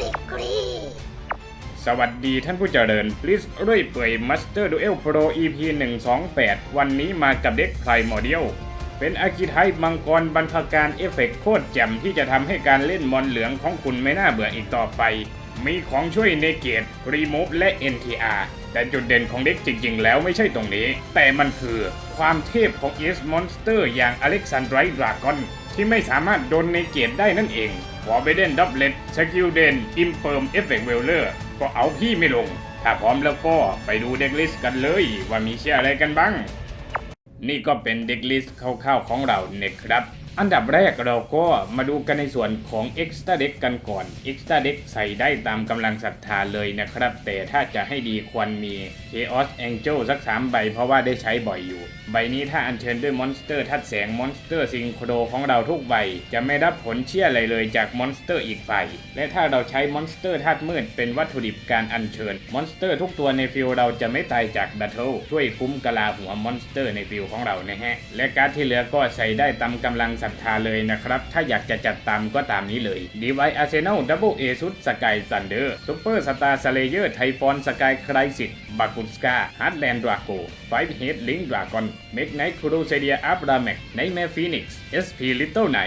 ริกรีสวัสดีท่านผู้เจริญลิสเรื่อยเปื่อยมัสเตอร์ดูเอลโปร EP 128 วันนี้มากับเด็กไพรมอเดียลเป็นอาคิไทป์มังกรบรรพการเอฟเฟกโคตรแจ่มที่จะทำให้การเล่นมอนเหลืองของคุณไม่น่าเบื่ออีกต่อไป มีของช่วยในเกตรีมูฟและ NTR แต่จุดเด่นของเด็กจริงๆ แล้วไม่ใช่ตรงนี้ แต่มันคือความเทพของ e s Monster อร์อย่างอเล็กซานดรดรากอนที่ไม่สามารถโดนในเกตได้นั่นเอง Forbidden Doublet Skill Den Imperm Effect Weller ก็เอาพี่ไม่ลง ถ้าพร้อมแล้วก็ไปดูเด็กลิสต์กันเลยว่ามีเชื่ออะไรกันบ้าง นี่ก็เป็นเด็กลิสต์คร่าวๆของเราเนี่ยครับ อันดับแรกเราก็มาดูกันในส่วนของ Extra Deck กันก่อน Extra Deck ใส่ได้ตามกำลังศรัทธาเลยนะครับ แต่ถ้าจะให้ดีควรมี Chaos Angel สัก3ใบเพราะว่าได้ใช้บ่อยอยู่ ใบนี้ถ้าอัญเชิญด้วยมอนสเตอร์ทัดแสงมอนสเตอร์ซิงโครของเราทุกใบ จะไม่รับผลเชี่ยอะไรเลยจากมอนสเตอร์อีกฝ่ายและถ้าเราใช้มอนสเตอร์ธาตุมืดเป็นวัตถุดิบการอัญเชิญ มอนสเตอร์ทุกตัวในฟิลเราจะไม่ตายจากแบทเทิลช่วยคุ้มกะลาหัวมอนสเตอร์ในฟิลของเรานะฮะ และการดที่เหลือก็ใส่ได้ตามกำลังศรัทธาเลยนะครับ ถ้าอยากจะจัดตามก็ตามนี้เลยดีไวอาร์เซนอลดับเบิลเอซุดสกายซันเดอร์ซูเปอร์สตาร์สเลเยอร์ไทฟอนสกายครสิตบากุสกาฮาร์ดแลนด์ดราโกไฟเฮดลิงดรากอน เมกไนท์ครูเซเดียอับราเมกไนแมฟีนิกซ์เอสพีลิตเติ้ลไน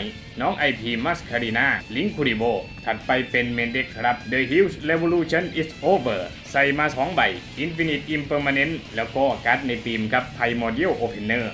น้องไอพีมัสคารีนาลิงคูริโบถัดไปเป็นเมนเด็กครับ The Huge Revolution is over ใส่มา 2 ใบ Infinite Impermanent แล้วก็การ์ดในทีมครับ Primordial Opener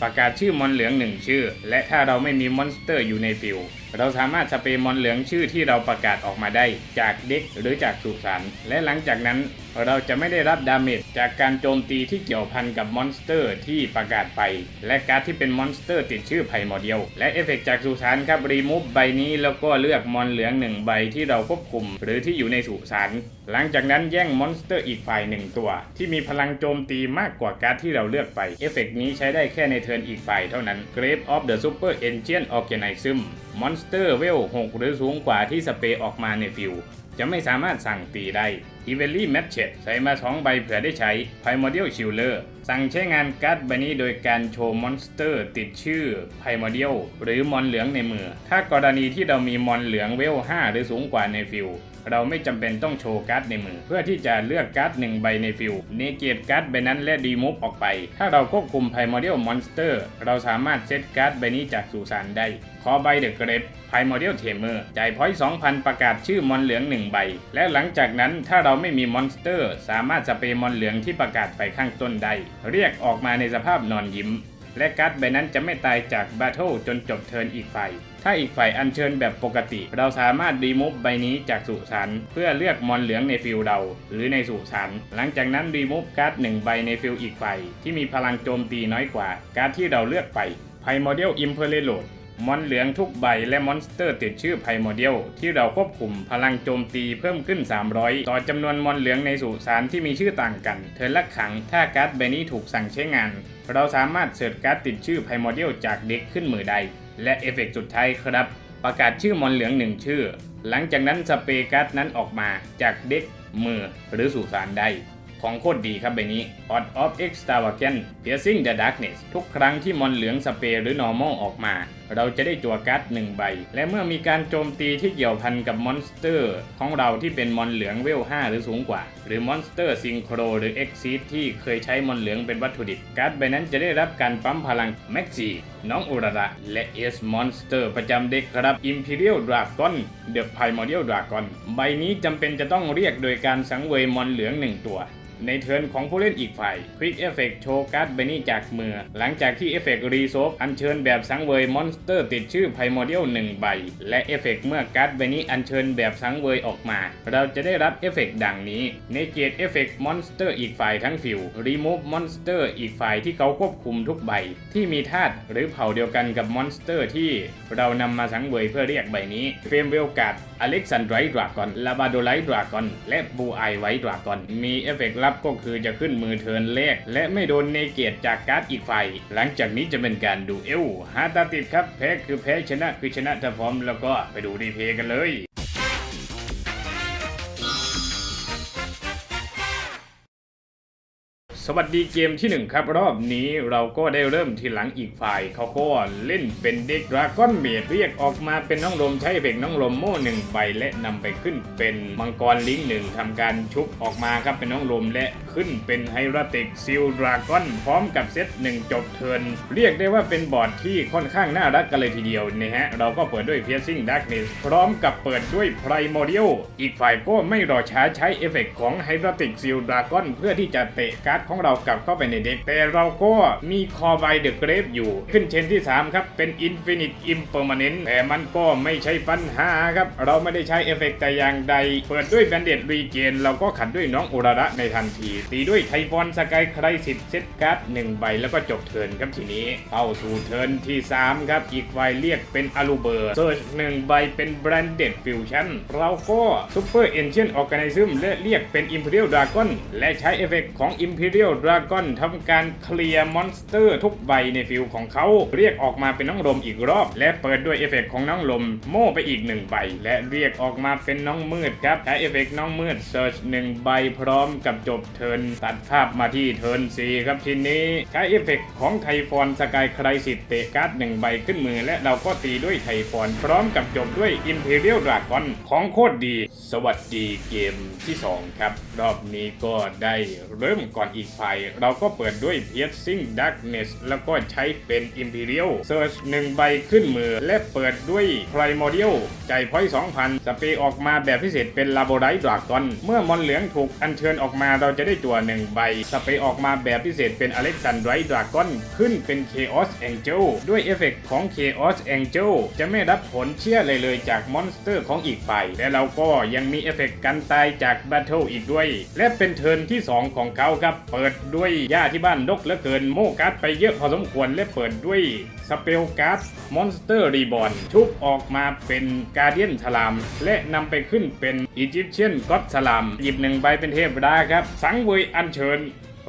ประกาศชื่อมอนเหลืองหนึ่งชื่อ และถ้าเราไม่มีมอนสเตอร์อยู่ในฟิลเราสามารถสเปรย์มอนเหลืองชื่อที่เราประกาศออกมาได้ จากเด็กหรือจากสุสานและหลังจากนั้น เราจะไม่ได้รับดาเมจจากการโจมตีที่เกี่ยวพันกับมอนสเตอร์ที่ประกาศไป และการ์ดที่เป็นมอนสเตอร์ติดชื่อไพโมเดียลและเอฟเฟกจากสุสานครับรีมูฟใบนี้แล้วก็เลือกมอนเหลืองหนึ่งใบที่เราควบคุม หรือที่อยู่ในสุสานหลังจากนั้นแย่งมอนสเตอร์อีกฝ่ายหนึ่งตัว ที่มีพลังโจมตีมากกว่าการ์ดที่เราเลือกไปเอฟเฟกนี้ใช้ได้แค่ในเทิร์นอีกฝ่ายเท่านั้น Grave of the Super Ancient Organism มอนสเตอร์เวล 6 หรือสูงกว่าที่สเปรย์ออกมาในฟิล จะไม่สามารถสั่งตีได้ e v e l y Matchet ใส่มา 2 ใบเผื่อได้ใช้ Primordial Chiller สั่งใช้งานการ์ดใบนี้โดยการโชว์มอนสเตอร์ติดชื่อ Primordial หรือมอนเหลืองในมือ ถ้ากรณีที่เรามีมอนเหลืองเวล 5 หรือสูงกว่าในฟิล เราไม่จำเป็นต้องโชว์การ์ดในมือ เพื่อที่จะเลือกการ์ดหนึ่งใบในฟิลเนเกตการ์ดใบนั้นและดีมูฟออกไป ถ้าเราควบคุม Primordial Monster เราสามารถเซตการ์ดใบนี้จากสุสานได้ ขอใบเดอะเกรฟ Primordial Tamer จ่ายพอยต์2,000 ประกาศชื่อมอนเหลือง 1 ใบ และหลังจากนั้นถ้าเราไม่มีมอนสเตอร์ สามารถสเปรย์มอนเหลืองที่ประกาศไปข้างต้นได้ เรียกออกมาในสภาพนอนยิ้ม และการ์ดใบนั้นจะไม่ตายจากแบทเทิลจนจบเทิร์นอีกฝ่าย ถ้าอีกฝ่ายอัญเชิญแบบปกติ เราสามารถรีมูฟใบนี้จากสุสานเพื่อเลือกมอนเหลืองในฟิลเรา หรือในสุสานหลังจากนั้นรีมูฟการ์ดหนึ่งใบในฟิลอีกฝ่ายที่มีพลังโจมตีน้อยกว่า การ์ดที่เราเลือกไป Primordial Imperlode มอนเหลืองทุกใบและมอนสเตอร์ติดชื่อไพโมเดียลที่เราควบคุมพลังโจมตีเพิ่มขึ้น 300 ต่อจำนวนมอนเหลืองในสุสานที่มีชื่อต่างกันเทินละครั้งถ้าการ์ดใบนี้ถูกสั่งใช้งาน เราสามารถเสิร์ชการ์ดติดชื่อไพโมเดียลจากเด็กขึ้นมือได้และเอฟเฟกต์สุดท้ายครับ ประกาศชื่อมอนเหลืองหนึ่งชื่อ หลังจากนั้นสเปรการ์ดนั้นออกมาจากเด็กมือหรือสุสานได้ของโคตรดีครับใบนี้ Odd of Extravagant Piercing the Darkness ทุกครั้งที่มอนเหลืองสเปรหรือ normal ออกมา เราจะได้จั่วการ์ดหนึ่งใบ และเมื่อมีการโจมตีที่เกี่ยวพันกับมอนสเตอร์ของเราที่เป็นมอนเหลืองเวล 5 หรือสูงกว่า หรือมอนสเตอร์ซิงโครหรือ Exceed ที่เคยใช้มอนเหลืองเป็นวัตถุดิบ การ์ดใบนั้นจะได้รับการปั๊มพลังแม็กซีน้องอุระระและเอสมอนสเตอร์ประจำเด็กครับ Imperial Dragon The Primordial Dragon ใบนี้จำเป็นจะต้องเรียกโดยการสังเวยมอนเหลืองหนึ่งตัว ในเทิร์นของผู้เล่นอีกฝ่าย Quick Effect โชว์การ์ดใบนี้จากมือ หลังจากที่เอฟเฟกต์รีโซฟอัญเชิญแบบสังเวยมอนสเตอร์ติดชื่อ Primordial 1ใบ และเอฟเฟกต์เมื่อการ์ดใบนี้อัญเชิญแบบสังเวยออกมา เราจะได้รับเอฟเฟกต์ดังนี้ Negate Effect Monster อีกฝ่ายทั้งฟิว Remove Monster อีกฝ่ายที่เขาควบคุมทุกใบ ที่มีธาตุหรือเผ่าเดียวกันกับมอนสเตอร์ที่เรานำมาสังเวยเพื่อเรียกใบนี้เฟมเวลการ์ดอเล็กซานไดรดรากอนลาบาโดไลดรากอนและบูไอไวดรากอนมีเอฟเฟกต์ับก็คือจะขึ้นมือเทินแรกและไม่โดนเนเกตจากการ์ดอีกฝ่ายหลังจากนี้จะเป็นการดูเอลหาตาติดครับแพ้คือแพ้ชนะคือชนะถ้าพร้อมแล้วก็ไปดูดีเพย์กันเลย สวัสดีเกมที่ 1 ครับ รอบนี้เราก็ได้เริ่มทีหลังอีกฝ่าย เขาก็เล่นเป็นเด็กดราก้อนเมดเรียกออกมาเป็นน้องลมใช้เอฟเฟกต์น้องลมโม่หนึ่งใบและนำไปขึ้นเป็นมังกรลิงหนึ่งทำการชุบออกมาครับเป็นน้องลมและขึ้นเป็นไฮราติกซิลดราก้อนพร้อมกับเซตหนึ่งจบเทินเรียกได้ว่าเป็นบอร์ดที่ค่อนข้างน่ารักกันเลยทีเดียวนะฮะเราก็เปิดด้วย Piercing Darkness พร้อมกับเปิดด้วย Primordial อีกฝ่ายก็ไม่รอช้าใช้เอฟเฟกต์ของ h y d r a t i c Seal Dragon เพื่อที่จะเตะการ์ดของเรากลับเข้าไปในเด็ก แต่เราก็มีคอ by the Grave อยู่ ขึ้นเชนที่ 3 ครับ เป็น Infinite Impermanent แต่มันก็ไม่ใช่ปัญหาครับ เราไม่ได้ใช้เอฟเฟกต์แต่อย่างใด เปิดด้วย Bandit Regen เราก็ขัดด้วยน้องอุระระในทันที ตีด้วยไทฟอนสกายใครสิทธิ์เซตการ์ดหนึ่งใบแล้วก็จบเทิร์นครับทีนี้เข้าสู่เทิร์นที่ 3 ครับ อีกฝ่ายเรียกเป็นอลูเบอร์เซิร์ชหนึ่งใบเป็น Branded Fusion เราก็ Super Ancient Organism และเรียกเป็น Imperial Dragon และใช้เอฟเฟกต์ของอิมพีเร Imperial Dragon ทำการเคลียร์มอนสเตอร์ทุกใบในฟิลของเขา เรียกออกมาเป็นน้องลมอีกรอบ และเปิดด้วยเอฟเฟกต์ของน้องลม โม่ไปอีกหนึ่งใบ และเรียกออกมาเป็นน้องมืดครับใช้เอฟเฟกต์น้องมืด Search หนึ่งใบพร้อมกับจบเทินตัดภาพมาที่เทิร์น4ครับทีนี้ใช้เอฟเฟกต์ของไทฟอนสกายใครสิทธิ์เตะการ์ดหนึ่งใบขึ้นมือ และเราก็ตีด้วยไทฟอน พร้อมกับจบด้วย Imperial Dragon ของโคตรดี สวัสดีเกมที่ 2 ครับ รอบนี้ก็ได้เริ่มก่อนอีกฝ่ายเราก็เปิดด้วย Piercing Darkness แล้วก็ใช้เป็น Imperial Search 1 ใบขึ้นมือ และเปิดด้วย Primordial ใจพอย2,000 สเปรย์ออกมาแบบพิเศษเป็น Laborite Dragon เมื่อมอนเหลืองถูกอัญเชิญออกมาเราจะได้จั่ว 1 ใบ สเปรย์ออกมาแบบพิเศษเป็น Alexandrite Dragon ขึ้นเป็น Chaos Angel ด้วยเอฟเฟกต์ของ Chaos Angel จะไม่รับผลเชื่อเลยเลยจากมอนสเตอร์ของอีกฝ่ายและเราก็ยังมีเอฟเฟกต์กันตายจาก Battle อีกด้วย และเป็นเทิร์นที่ 2 ของเขาครับเปิดด้วยย่าที่บ้านดกเหลือเกินโมการ์ดไปเยอะพอสมควรและเปิดด้วยสเปลการ์ดมอนสเตอร์รีบอนชุบออกมาเป็นกาเดียนสลาม และนำไปขึ้นเป็นอียิปเชียนก็สลาม หยิบหนึ่งใบเป็นเทพดาครับ สังเวยอัญเชิญ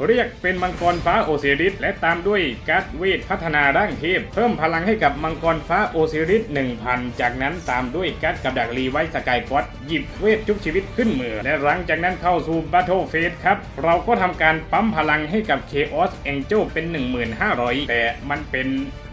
เรียกเป็นมังกรฟ้าโอซิริสและตามด้วยการ์ดเวทพัฒนาร่างเทพ เพิ่มพลังให้กับมังกรฟ้าโอซิริส1000 จากนั้นตามด้วยการ์ดกับดักรีไว้สกายควอดหยิบเวทชุบชีวิตขึ้นมือ และหลังจากนั้นเข้าสู่บัตเทิลเฟสครับ เราก็ทำการปั๊มพลังให้กับเคออสแองเจิลเป็น 1500 แต่มันเป็น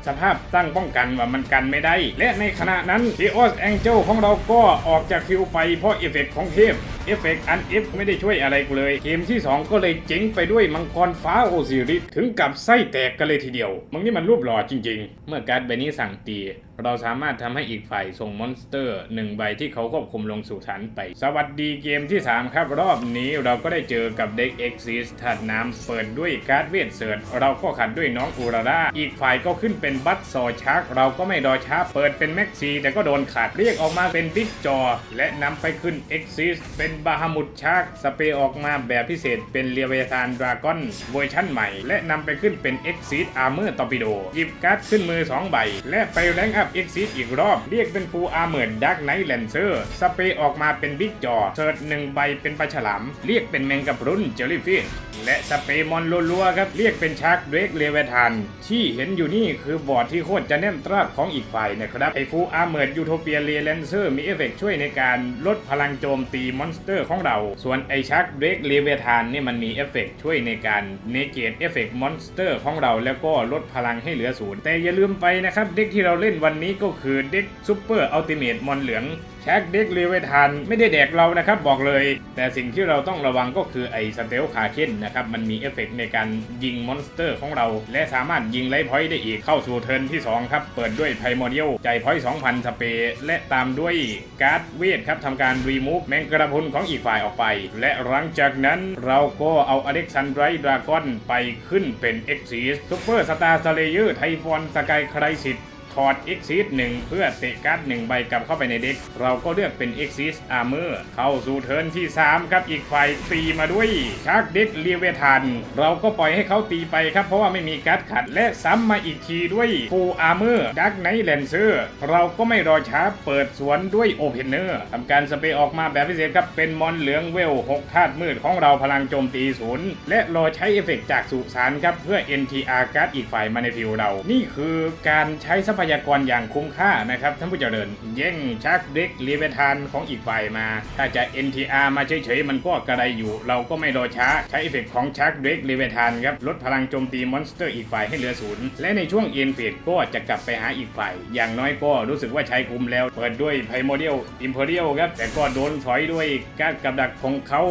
สภาพตั้งป้องกันว่ามันกันไม่ได้ และในขณะนั้นเทออสแองเจลของเราก็ออกจากฟิวไปเพราะเอฟเฟกต์ของเทพเอฟเฟกต์อันเอฟไม่ได้ช่วยอะไรกูเลย เกมที่ 2 ก็เลยเจ๋งไปด้วยมังกรฟ้าโอซิริสถึงกับไส้แตกกันเลยทีเดียว มึงนี่มันรูปหล่อจริง ๆ เมื่อการ์ดใบนี้สั่งตี เราสามารถทำให้อีกฝ่ายส่งมอนสเตอร์หนึ่งใบที่เขาควบคุมลงสู่ฐานไป สวัสดีเกมที่ 3 ครับ รอบนี้เราก็ได้เจอกับเด็ก Exist ถัดน้ำเปิดด้วยการ์ดเวทเสิร์ตเราก็ขัดด้วยน้องอูราราอีกฝ่ายก็ขึ้นเป็นบัตซอชัก เราก็ไม่รอช้าเปิดเป็นแม็กซีแต่ก็โดนขัดเรียกออกมาเป็นบิ๊กจอ และนำไปขึ้น Exist เป็นบาฮามุดชักสเปรย์ออกมาแบบพิเศษเป็นเรียเวทานดราก้อนเวอร์ชั่นใหม่ และนำไปขึ้นเป็น Exist Armor Torpedo หยิบการ์ดขึ้นมือ2ใบและไปแรงอัพ Exist อีกรอบ เรียกเป็น Full Armor Dark Knight Lancer สเปรย์ออกมาเป็นบิ๊กจอเชิดหนึ่งใบเป็นปลาฉลาม เรียกเป็นแมงกะพรุนเจลลี่ฟิชและสเปรย์มอนรัวๆครับ เรียกเป็นชาร์กเดรกเลเวทานที่เห็นอยู่นี่คือบอร์ดที่โคตรจะแน่นตราบของอีกฝ่ายนะครับ ไอฟูอาร์เมิร์ดยูโทเปียเรเลนเซอร์มีเอฟเฟกช่วยในการลดพลังโจมตีมอนสเตอร์ของเรา ส่วนไอชาร์กเดรกเลเวทานนี่มันมีเอฟเฟกช่วยในการเนเกตเอฟเฟกมอนสเตอร์ของเราแล้วก็ลดพลังให้เหลือศูนย์แต่อย่าลืมไปนะครับ เด็กที่เราเล่นวันนี้ก็คือเด็กซูเปอร์อัลติเมทมอนเหลืองแช็กเด็กเลเวทานไม่ได้แดกเรานะครับบอกเลย แต่สิ่งที่เราต้องระวังก็คือไอ้สเตลคาเคนนะครับมันมีเอฟเฟกต์ในการยิงมอนสเตอร์ของเรา และสามารถยิงไลท์พอยต์ได้อีกเข้าสู่เทิร์นที่ 2 ครับ เปิดด้วยไพโมเดียลใจพอยต์2,000 สเปรย์และตามด้วยการ์ดเวทครับทำการรีมูฟแมงกระพุนของอีกฝ่ายออกไป และหลังจากนั้นเราก็เอาอเล็กซานไดรดราก้อนไปขึ้นเป็นเอ็กซิสซูเปอร์สตาร์สเลเยอร์ไทฟอนสกายครซิต ถอด Exit 1 เพื่อเตะการ์ด1ใบกลับเข้าไปในเด็ก เราก็เลือกเป็น Exit Armor เข้าสู่เทิร์นที่ 3 ครับอีกฝ่ายตีมาด้วยชาร์กเด็กเรียเวทัน เราก็ปล่อยให้เขาตีไปครับ เพราะว่าไม่มีการ์ดขัดและซ้ำมาอีกทีด้วย Full Armor Dark Knight Lancer เราก็ไม่รอช้าเปิดสวนด้วย Opener ทำการสเปรย์ออกมาแบบพิเศษครับ เป็นมอนเหลืองเวล 6 ธาตุมืดของเราพลังโจมตีศูนย์และรอใช้เอฟเฟกต์จากสุสานครับ เพื่อ NTR การ์ดอีกฝ่ายมาในฟิวเรา นี่คือการใช้ทรัพยยากรอย่างคุ้มค่านะครับท่านผู้เจริญแย่งชักเด็กรีเวทานของอีกฝ่ายมา ถ้าจะ NTR มาเฉยๆ มันก็กระไรอยู่ เราก็ไม่รอช้า ใช้เอฟเฟกของชักเด็กรีเวทานครับลดพลังโจมตีมอนสเตอร์อีกฝ่ายให้เหลือศูนย์และในช่วงเอ็นเฟดก็จะกลับไปหาอีกฝ่าย อย่างน้อยก็รู้สึกว่าใช้คุ้มแล้ว เปิดด้วยไพโมเดียลอิมเพอเรียลครับแต่ก็โดนถอยด้วยการกับดักของเขา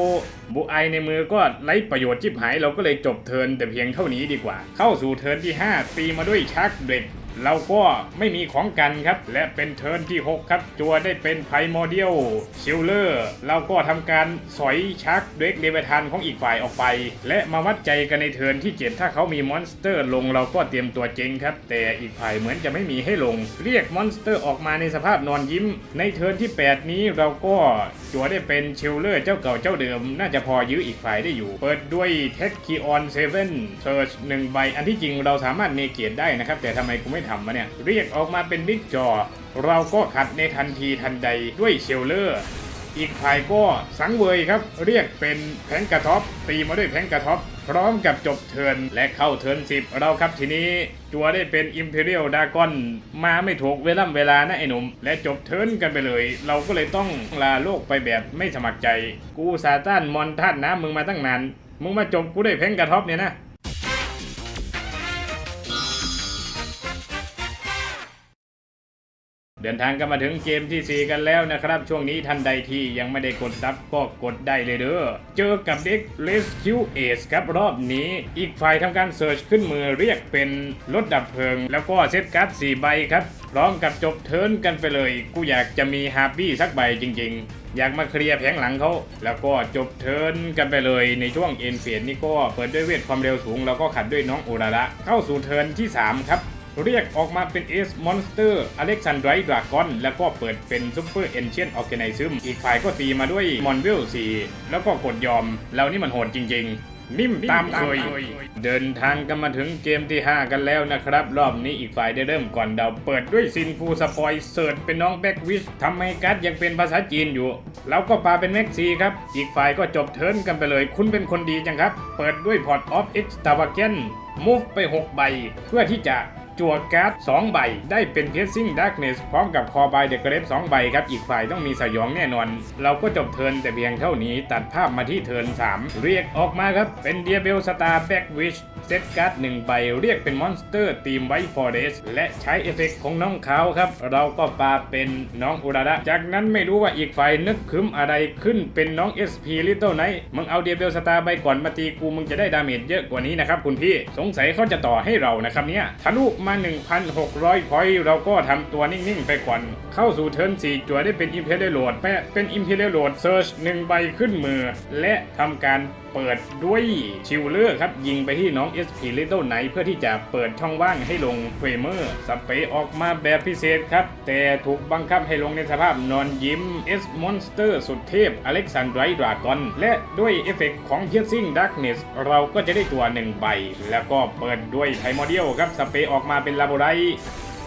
บุไอในมือก็ไร้ประโยชน์ชิบหายเราก็เลยจบเทิร์นแต่เพียงเท่านี้ดีกว่า เข้าสู่เทิร์นที่ 5 ตีมาด้วยชักเด็ก เราก็ไม่มีของกันครับ และเป็นเทิร์นที่ 6 ครับ จัวได้เป็นไพโมเดียลชิลเลอร์เราก็ทำการสอยชักเด็กเดเวทันของอีกฝ่ายออกไป และมาวัดใจกันในเทิร์นที่ 7 ถ้าเขามีมอนสเตอร์ลงเราก็เตรียมตัวเจ๊งครับ แต่อีกฝ่ายเหมือนจะไม่มีให้ลง เรียกมอนสเตอร์ออกมาในสภาพนอนยิ้ม ในเทิร์นที่ 8 นี้เราก็จัวได้เป็นชิลเลอร์เจ้าเก่าเจ้าเดิม น่าจะพอยื้ออีกฝ่ายได้อยู่ เปิดด้วยเทคคีออนเซเว่นเซิร์ชหนึ่งใบอันที่จริงเราสามารถเนเกียตได้นะครับแต่ทำไมกูไม่ทำวะเนี่ย เรียกออกมาเป็นบิ๊กจอ เราก็ขัดในทันทีทันใดด้วยเชลเลอร์ อีกฝ่ายก็สังเวยครับ เรียกเป็นแผงกระท็อปตีมาด้วยแผงกระท็อปพร้อมกับจบเทินและเข้าเทินสิบเราครับทีนี้ จัวได้เป็น Imperial d r a g o n มาไม่ถูกเวล่ำเวลานะไอ้หนุ่ม และจบเทินกันไปเลย เราก็เลยต้องลาโลกไปแบบไม่สมัครใจ กูซาต้านมอนท่านนะมึงมาตั้งนานมึงมาจบกูได้แผงกระท็อปเนี่ยนะ เดินทางกันมาถึงเกมที่ 4 กันแล้วนะครับ ช่วงนี้ทันใดที่ยังไม่ได้กดซับก็กดได้เลยเด้อ เจอกับเด็ก Rescue Ace ครับรอบนี้ อีกฝ่ายทำการเสิร์ชขึ้นมือเรียกเป็นรถดับเพลิง แล้วก็เซตการ์ด4ใบครับ พร้อมกับจบเทิร์นกันไปเลย กูอยากจะมีฮาร์ปี้สักใบจริง ๆ อยากมาเคลียร์แผงหลังเขา แล้วก็จบเทิร์นกันไปเลยในช่วงเอ็นเฟียนนี่ก็เปิดด้วยเวทความเร็วสูง แล้วก็ขัดด้วยน้องโอราระเข้าสู่เทิร์นที่ 3 ครับ เรียกออกมาเป็น Ace Monster Alexandrite Dragon แล้วก็เปิดเป็น Super Ancient Organism อีกฝ่ายก็ตีมาด้วย m o n v e l 4แล้วก็กดยอม แล้วนี่มันโหดจริง ๆนิ่มตามเคย เดินทางกันมาถึงเกมที่ 5 กันแล้วนะครับ รอบนี้อีกฝ่ายได้เริ่มก่อนเดาเปิดด้วยซินฟูสปอยเสิร์ชเป็นน้องแบ็กวิชทำให้การ์ดยังเป็นภาษาจีนอยู่ แล้วก็ปาเป็นแม็กซีครับ อีกฝ่ายก็จบเทิร์นกันไปเลย คุณเป็นคนดีจังครับ เปิดด้วยพอร์ตออฟเอ็กซ์ตา a าเกนมูฟไป 6 ใบ เพื่อที่จะ จั่วการ์ด2ใบ ได้เป็น Piercing Darkness พร้อมกับคอบายเด e กเรฟ2ใบครับ อีกฝ่ายต้องมีสยองแน่นอน เราก็จบเทินแต่เพียงเท่านี้ตัดภาพมาที่เทิน3 เรียกออกมาครับ เป็นเดียเบลสตาร์แบ็กวิชเซตการ์ด1ใบ เรียกเป็นมอนสเตอร์ทีมไวท์ฟอร์เรสและใช้เอฟเฟกต์ของน้องเขาครับ เราก็ปาเป็นน้องอุราระจากนั้นไม่รู้ว่าอีกฝ่ายนึกคึมอะไรขึ้นเป็นน้อง SP Little Knight มึงเอาเดียเบลสตาร์ใบก่อนมาตีกูมึงจะได้ดาเมจเยอะกว่านี้นะครับคุณพี่สงสัยเขาจะต่อให้เรานะครับเนี่ยทะลุมา 1,600พอยต์เราก็ทำตัวนิ่งๆไปก่อน เข้าสู่เทิร์น4จั่วได้เป็นอิมเพลเลโหลดแปะเป็น Imperial Load Search 1ใบขึ้นมือ และทำการ เปิดด้วยชิลเลอร์ครับ ยิงไปที่น้อง SP Little Knight เพื่อที่จะเปิดช่องว่างให้ลงเฟรเมอร์สเปรย์ออกมาแบบพิเศษครับ แต่ถูกบังคับให้ลงในสภาพนอนยิ้ม S Monster สุดเทพ Alexandrite Dragon และด้วยเอฟเฟกต์ของ Piercing Darkness เราก็จะได้ตัว1ใบ แล้วก็เปิดด้วยไ i โมเดียลครับสเปรย์ออกมาเป็นลาโบไร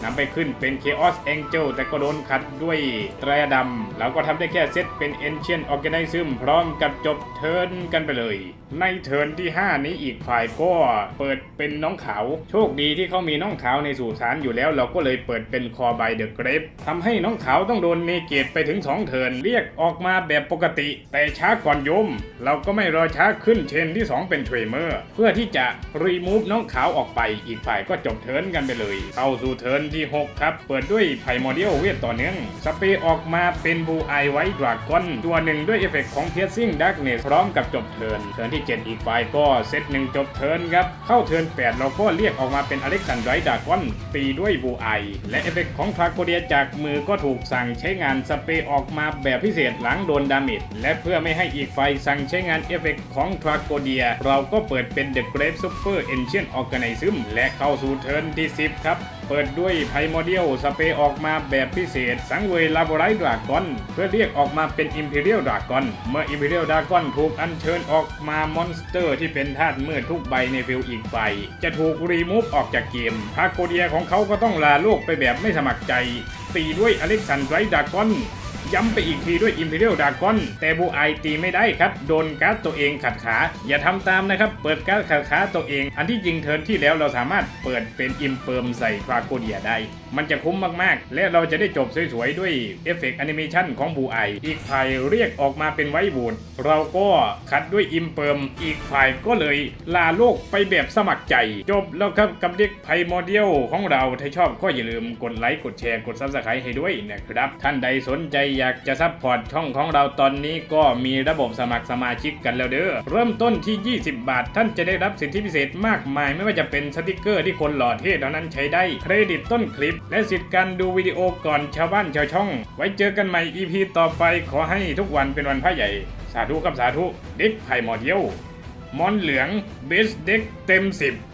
นำไปขึ้นเป็น Chaos Angel แต่ก็โดนขัดด้วยแตรดำเราก็ทำได้แค่เซตเป็น Ancient Organism พร้อมกับจบเทิร์นกันไปเลย ในเทิร์นที่ 5 นี้อีกฝ่ายก็เปิดเป็นน้องขาว โชคดีที่เขามีน้องขาวในสู่สารอยู่แล้ว เราก็เลยเปิดเป็นคอ by the Grave ทำให้น้องขาวต้องโดนเนเกตไปถึง 2 เทิร์นเรียกออกมาแบบปกติ แต่ช้าก่อนยม เราก็ไม่รอช้าขึ้นเชนที่ 2 เป็นเทรเมอร์ เพื่อที่จะรีมูฟน้องขาวออกไป อีกฝ่ายก็จบเทิร์นกันไปเลย เข้าสู่เทิร์นที่ 6 ครับ เปิดด้วยไพ่โมเดลเวทต่อเนื่องสเปรย์ออกมาเป็นบูไอไวท์ดราก้อนตัวหนึ่งด้วยเอฟเฟกต์ของ Piercing Darkness พร้อมกับจบเทิร์นเทิร์นที่7 อีกฝ่ายก็เซตหนึ่งจบเทิร์นครับ เข้าเทิร์น8 เราก็เรียกออกมาเป็นอเล็กซานไดร์ดากอนตีด้วยบูไอและเอฟเฟกต์ของทราโกเดียจากมือก็ถูกสั่งใช้งานสเปรย์ออกมาแบบพิเศษหลังโดนดาเมจและเพื่อไม่ให้อีกฝ่ายสั่งใช้งานเอฟเฟกต์ของทราโกเดีย เราก็เปิดเป็น The Great Super Ancient Organism และเข้าสู่เทิร์นที่ 10 ครับ เปิดด้วยไพโมเดียลสเปรย์ออกมาแบบพิเศษ สังเวยลาโบไรดรากอน เพื่อเรียกออกมาเป็น Imperial Dragon เมื่อ Imperial Dragon ถูกอัญเชิญออกมามอนสเตอร์ที่เป็นธาตุมืดทุกใบในฟิลอีกใบจะถูกรีมูฟออกจากเกมพาโกเดียของเขาก็ต้องลาโลกไปแบบไม่สมัครใจ ตีด้วยอเล็กซานไดร์ดากอน ย้ำไปอีกทีด้วย Imperial Dragon แต่บูไอตีไม่ได้ครับ โดนการ์ดตัวเองขัดขา อย่าทำตามนะครับ เปิดการ์ดขัดขาตัวเอง อันที่จริงเทิร์นที่แล้วเราสามารถเปิดเป็นอิมเปิมใส่ทราโกเดียได้ มันจะคุ้มมากๆ และเราจะได้จบสวยๆ ด้วยเอฟเฟกต์แอนิเมชันของบูไออีกฝ่ายเรียกออกมาเป็นไวบูดเราก็คัดด้วยอิมเปิมอีกฝ่ายก็เลยลาโลกไปแบบสมัครใจ จบแล้วครับกับเด็กไพโมเดลของเราถ้าชอบก็อย่าลืมกดไลค์กดแชร์กดซับสไครต์ให้ด้วยนะครับท่านใดสนใจอยากจะซัพพอร์ตช่องของเราตอนนี้ก็มีระบบสมัครสมาชิกกันแล้วเด้อ เริ่มต้นที่ 20 บาท ท่านจะได้รับสิทธิพิเศษมากมาย ไม่ว่าจะเป็นสติกเกอร์ที่คนหล่อเท่เท่านั้นใช้ได้ เครดิตต้นคลิป และสิทธิ์การดูวิดีโอก่อนชาวบ้านชาวช่อง ไว้เจอกันใหม่ EP ต่อไปขอให้ทุกวันเป็นวันพระใหญ่ สาธุครับสาธุ เด็กไผ่หมอเดียวมอนเหลืองเบสเด็กเต็ม 10